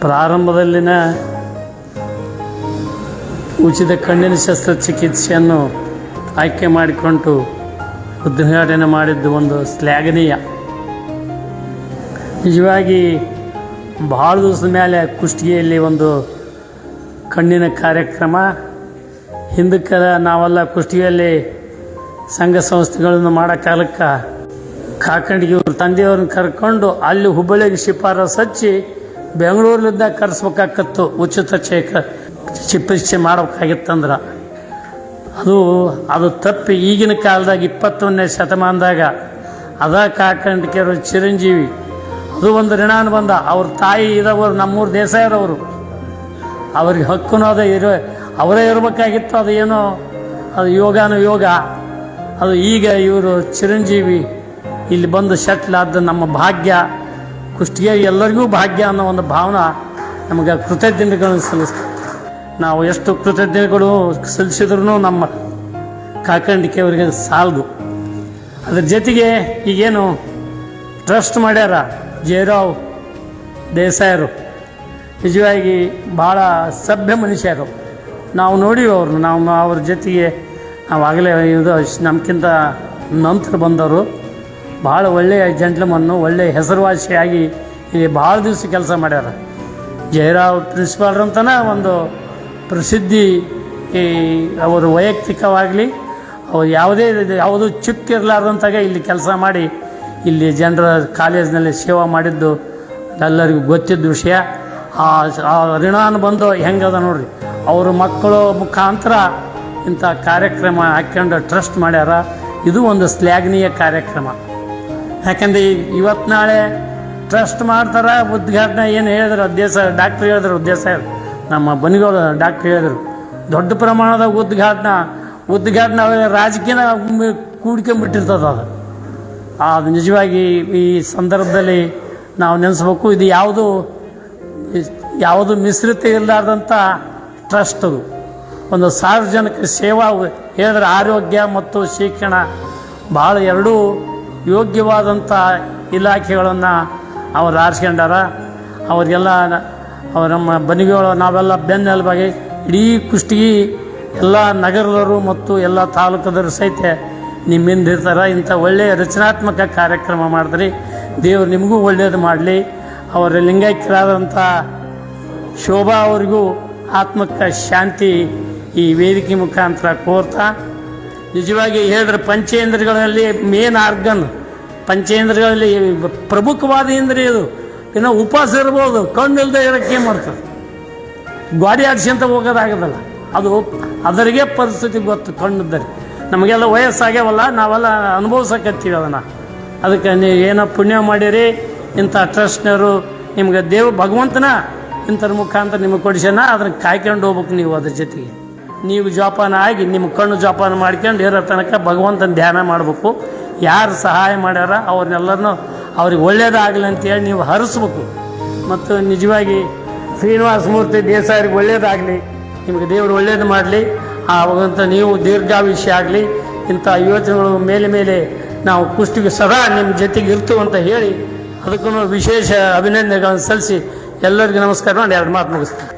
ಪ್ರಾರಂಭದಲ್ಲಿನ ಉಚಿತ ಕಣ್ಣಿನ ಶಸ್ತ್ರಚಿಕಿತ್ಸೆಯನ್ನು ಆಯ್ಕೆ ಮಾಡಿಕೊಂಡು ಉದ್ಘಾಟನೆ ಮಾಡಿದ್ದು ಒಂದು ಶ್ಲಾಘನೀಯ. ನಿಜವಾಗಿ ಭಾಳ ದಿವಸದ ಮೇಲೆ ಕುಷ್ಟಗಿಯಲ್ಲಿ ಒಂದು ಕಣ್ಣಿನ ಕಾರ್ಯಕ್ರಮ. ಹಿಂದಕ್ಕೆ ನಾವೆಲ್ಲ ಕುಷ್ಟಿಯಲ್ಲಿ ಸಂಘ ಸಂಸ್ಥೆಗಳನ್ನು ಮಾಡೋ ಕಾಲಕ್ಕೆ ಕಾಕಂಡಿಗೆ ಇವ್ರ ತಂದೆಯವ್ರನ್ನ ಕರ್ಕೊಂಡು ಅಲ್ಲಿ ಹುಬ್ಬಳ್ಳಿಗೆ ಶಿಫಾರಸು ಹಚ್ಚಿ ಬೆಂಗಳೂರಿನಿಂದ ಕರೆಸ್ಬೇಕಾಗತ್ತು ಉಚಿತ ಚೇಕ ಚಿಕಿತ್ಸೆ ಮಾಡ್ಬೇಕಾಗಿತ್ತಂದ್ರೆ. ಅದು ಅದು ತಪ್ಪಿ ಈಗಿನ ಕಾಲದಾಗ ಇಪ್ಪತ್ತೊಂದನೇ ಶತಮಾನದಾಗ ಅದ ಕಾಕಂಡಿಕೆಯವರು ಚಿರಂಜೀವಿ. ಅದು ಒಂದು ಋಣಾನು ಬಂದ ಅವ್ರ ತಾಯಿ ಇದವರು ನಮ್ಮೂರು ದೇಸಾಯರವರು. ಅವ್ರಿಗೆ ಹಕ್ಕುನೂ ಅದ ಇರೋ, ಅವರೇ ಇರಬೇಕಾಗಿತ್ತು, ಅದು ಏನೋ, ಅದು ಯೋಗಾನು ಯೋಗ ಅದು ಈಗ ಇವರು ಚಿರಂಜೀವಿ, ಇಲ್ಲಿ ಬಂದು ಶಟ್ಲ್ ಆದ ನಮ್ಮ ಭಾಗ್ಯ. ಕುಷ್ಟಿಗೆ ಎಲ್ಲರಿಗೂ ಭಾಗ್ಯ ಅನ್ನೋ ಒಂದು ಭಾವನೆ ನಮಗೆ ಕೃತಜ್ಞತೆಗಳನ್ನು ಸಲ್ಲಿಸ್ತದೆ ನಾವು ಎಷ್ಟು ಕೃತಜ್ಞತೆಗಳು ಸಲ್ಲಿಸಿದ್ರು ನಮ್ಮ ಕಾಕಂಡಿಕೆ ಅವರಿಗೆ ಸಾಲದು. ಅದ್ರ ಜೊತೆಗೆ ಈಗೇನು ಟ್ರಸ್ಟ್ ಮಾಡ್ಯಾರ ಜಯರಾವ್ ದೇಸಾಯರು. ನಿಜವಾಗಿ ಭಾಳ ಸಭ್ಯ ಮನುಷ್ಯರು. ನಾವು ನೋಡಿವಿ ಅವ್ರನ್ನ. ನಾವು ಅವ್ರ ಜೊತೆಗೆ ನಾವು ಆಗಲೇ ಇದು ನಮ್ಗಿಂತ ನಂತರ ಬಂದವರು. ಭಾಳ ಒಳ್ಳೆಯ ಜಂಟ್ಲ್ಮನ್ನು ಒಳ್ಳೆಯ ಹೆಸರುವಾಸಿಯಾಗಿ ಇಲ್ಲಿ ಭಾಳ ದಿವಸ ಕೆಲಸ ಮಾಡ್ಯಾರ. ಜಯರಾವ್ ಪ್ರಿನ್ಸಿಪಾಲ್ರಂತನ ಒಂದು ಪ್ರಸಿದ್ಧಿ ಈ ಅವರು ವೈಯಕ್ತಿಕವಾಗಲಿ, ಅವ್ರು ಯಾವುದೇ ಯಾವುದು ಚುಕ್ಕಿರಲಾರ್ದಂತಾಗ ಇಲ್ಲಿ ಕೆಲಸ ಮಾಡಿ ಇಲ್ಲಿ ಜನರ ಕಾಲೇಜಿನಲ್ಲಿ ಸೇವಾ ಮಾಡಿದ್ದು ಎಲ್ಲರಿಗೂ ಗೊತ್ತಿದ್ದ ವಿಷಯ. ಆ ಋಣಾನು ಬಂದು ಹೆಂಗದ ನೋಡ್ರಿ, ಅವರು ಮಕ್ಕಳು ಮುಖಾಂತರ ಇಂಥ ಕಾರ್ಯಕ್ರಮ ಹಾಕ್ಕೊಂಡು ಟ್ರಸ್ಟ್ ಮಾಡ್ಯಾರ. ಇದು ಒಂದು ಶ್ಲಾಘನೀಯ ಕಾರ್ಯಕ್ರಮ. ಯಾಕಂದ್ರೆ ಇವತ್ತು ನಾಳೆ ಟ್ರಸ್ಟ್ ಮಾಡ್ತಾರೆ ಉದ್ಘಾಟನೆ ಏನು ಹೇಳಿದ್ರು ದೇಶ ಡಾಕ್ಟ್ರ್ ಹೇಳಿದ್ರು ಉದ್ದೇಶ ನಮ್ಮ ಬನಿಗೋ ಡಾಕ್ಟ್ರ್ ಹೇಳಿದ್ರು. ದೊಡ್ಡ ಪ್ರಮಾಣದ ಉದ್ಘಾಟನೆ ಉದ್ಘಾಟನೆ ಅವೆಲ್ಲ ರಾಜಕೀಯ ಕೂಡ್ಕೊಂಬಿಟ್ಟಿರ್ತದೆ ಅದು. ಅದು ನಿಜವಾಗಿ ಈ ಸಂದರ್ಭದಲ್ಲಿ ನಾವು ನೆನೆಸ್ಬೇಕು, ಇದು ಯಾವುದು ಯಾವುದು ಮಿಶ್ರಿತ ಇರಲಾರ್ದಂಥ ಟ್ರಸ್ಟ್ ಅದು. ಒಂದು ಸಾರ್ವಜನಿಕ ಸೇವಾ ಹೇಳಿದ್ರೆ ಆರೋಗ್ಯ ಮತ್ತು ಶಿಕ್ಷಣ ಭಾಳ ಎರಡೂ ಯೋಗ್ಯವಾದಂಥ ಇಲಾಖೆಗಳನ್ನು ಅವ್ರು ಆರಿಸ್ಕೊಂಡಾರ. ಅವರಿಗೆಲ್ಲ ಅವ್ರ ನಮ್ಮ ಬನಿಗೆಗಳು ನಾವೆಲ್ಲ ಬೆನ್ನೆಲುಬಾಗಿ ಇಡೀ ಕುಷ್ಟಗಿ ಎಲ್ಲ ನಗರದವರು ಮತ್ತು ಎಲ್ಲ ತಾಲೂಕದವರು ಸಹಿತ ನಿಮ್ಮಿಂದ ಇರ್ತಾರೆ. ಇಂಥ ಒಳ್ಳೆಯ ರಚನಾತ್ಮಕ ಕಾರ್ಯಕ್ರಮ ಮಾಡಿದ್ರಿ. ದೇವರು ನಿಮಗೂ ಒಳ್ಳೆಯದು ಮಾಡಲಿ. ಅವರ ಲಿಂಗೈಕ್ಯರಾದಂಥ ಶೋಭಾ ಅವರಿಗೂ ಆತ್ಮಕ್ಕೆ ಶಾಂತಿ ಈ ವೇದಿಕೆ ಮುಖಾಂತರ ಕೋರ್ತಾ ನಿಜವಾಗಿ ಹೇಳಿದ್ರೆ ಪಂಚೇಂದ್ರಗಳಲ್ಲಿ ಮೇನ್ ಆರ್ಗನ್ ಪಂಚೇಂದ್ರಗಳಲ್ಲಿ ಪ್ರಮುಖವಾದ ಇಂದ್ರಿಯ ಇದು. ಇನ್ನು ಉಪವಾಸ ಇರ್ಬೋದು, ಕಣ್ಣಿಲ್ದೆ ಇರೋಕ್ಕೆ ಏನು ಮಾಡ್ತಾರೆ? ಗಾಡಿ ಅಂತ ಹೋಗೋದಾಗದಲ್ಲ ಅದು ಅದರಿಗೆ ಪರಿಸ್ಥಿತಿ ಗೊತ್ತು, ಕಣ್ಣಿದ್ದರೆ. ನಮಗೆಲ್ಲ ವಯಸ್ಸಾಗ್ಯಾವಲ್ಲ, ನಾವೆಲ್ಲ ಅನುಭವಿಸಕತ್ತೀವಿ ಅದನ್ನು. ಅದಕ್ಕೆ ನೀವು ಏನೋ ಪುಣ್ಯ ಮಾಡಿರಿ, ಇಂಥ ಟ್ರಸ್ಟ್ನವರು ನಿಮ್ಗೆ ದೇವ ಭಗವಂತನ ಇಂಥರ ಮುಖಾಂತರ ನಿಮಗೆ ಕೊಡಿಸ್ಯಾನ, ಅದನ್ನು ಕಾಯ್ಕೊಂಡು ಹೋಗ್ಬೇಕು ನೀವು ಅದ್ರ ಜೊತೆಗೆ. ನೀವು ಜೋಪಾನ ಆಗಿ ನಿಮ್ಮ ಕಣ್ಣು ಜೋಪಾನ ಮಾಡ್ಕೊಂಡು ಇರೋ ತನಕ ಭಗವಂತನ ಧ್ಯಾನ ಮಾಡಬೇಕು. ಯಾರು ಸಹಾಯ ಮಾಡ್ಯಾರ ಅವ್ರನ್ನೆಲ್ಲರನ್ನೂ ಅವ್ರಿಗೆ ಒಳ್ಳೇದಾಗಲಿ ಅಂತೇಳಿ ನೀವು ಹರಿಸ್ಬೇಕು. ಮತ್ತು ನಿಜವಾಗಿ ಶ್ರೀನಿವಾಸ ಮೂರ್ತಿ ದೇಸಾಯರಿಗೆ ಒಳ್ಳೇದಾಗಲಿ, ನಿಮಗೆ ದೇವರು ಒಳ್ಳೇದು ಮಾಡಲಿ, ಆ ಭಗವಂತ ನೀವು ದೀರ್ಘಾಯುಷ್ಯ ಆಗಲಿ, ಇಂಥ ಯೋಚನೆಗಳು ಮೇಲೆ ಮೇಲೆ ನಾವು ಕುಷ್ಟಿಗೆ ಸದಾ ನಿಮ್ಮ ಜೊತೆಗೆ ಇರ್ತೀವಿ ಅಂತ ಹೇಳಿ ಅದಕ್ಕೂ ವಿಶೇಷ ಅಭಿನಂದನೆಗಳನ್ನು ಸಲ್ಲಿಸಿ ಎಲ್ಲರಿಗೂ ನಮಸ್ಕಾರ ಮಾಡಿ ಎರಡು ಮಾತು ಮುಗಿಸ್ತೀನಿ.